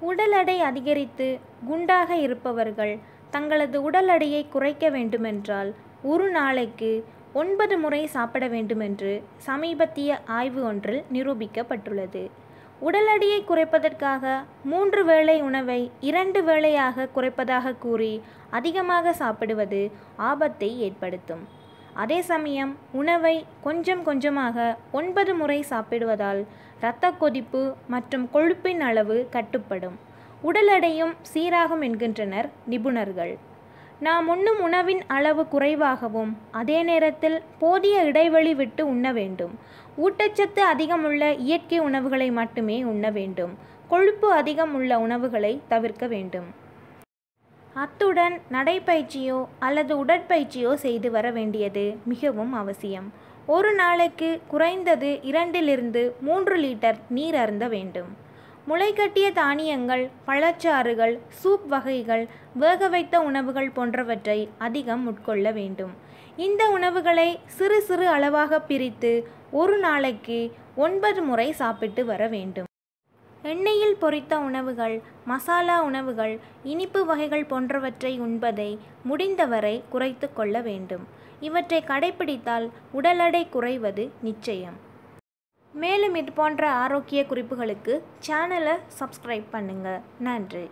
உடல் எடை அதிகரித்து குண்டாக இருப்பவர்கள் தங்களது உடல் எடையை குறைக்க வேண்டுமென்றால் ஒரு நாளைக்கு ஒன்பது முறை சாப்பிட வேண்டுமென்று சமீபத்திய ஆய்வு ஒன்றில் நிரூபிக்கப்பட்டுள்ளது. உடல் எடையை குறைப்பதற்காக மூன்று வேளை உணவை இரண்டு வேளையாக குறைப்பதாக கூறி அதிகமாக சாப்பிடுவது ஆபத்தை ஏற்படுத்தும். அதே சமயம் உணவை கொஞ்சம் கொஞ்சமாக ஒன்பது முறை சாப்பிடுவதால் இரத்த கொதிப்பு மற்றும் கொழுப்பின் அளவு கட்டுப்படும். உடல் எடையும் சீராகும் என்கின்றனர் நிபுணர்கள். நாம் உண்ணும் உணவின் அளவு குறைவாகவும் அதே நேரத்தில் போதிய இடைவெளி விட்டு உண்ண வேண்டும். ஊட்டச்சத்து அதிகமுள்ள இயற்கை உணவுகளை மட்டுமே உண்ண வேண்டும். கொழுப்பு அதிகம் உள்ள உணவுகளை தவிர்க்க வேண்டும். அத்துடன் நடைப்பயிற்சியோ அல்லது உடற்பயிற்சியோ செய்து வர வேண்டியது மிகவும் அவசியம். ஒரு நாளைக்கு குறைந்தது இரண்டிலிருந்து மூன்று லிட்டர் நீர் அருந்த வேண்டும். முளைக்கட்டிய தானியங்கள் பழச்சாறுகள் சூப் வகைகள் வேக வைத்த உணவுகள் போன்றவற்றை அதிகம் உட்கொள்ள வேண்டும். இந்த உணவுகளை சிறு சிறு அளவாக பிரித்து ஒரு நாளைக்கு ஒன்பது முறை சாப்பிட்டு வர வேண்டும். எண்ணெயில் பொரித்த உணவுகள் மசாலா உணவுகள் இனிப்பு வகைகள் போன்றவற்றை உண்பதை முடிந்தவரை குறைத்து கொள்ள வேண்டும். இவற்றை கடைபிடித்தால் உடல் எடை குறைவது நிச்சயம். மேலும் இது போன்ற ஆரோக்கிய குறிப்புகளுக்கு சேனலை சப்ஸ்கிரைப் பண்ணுங்கள் நன்றி.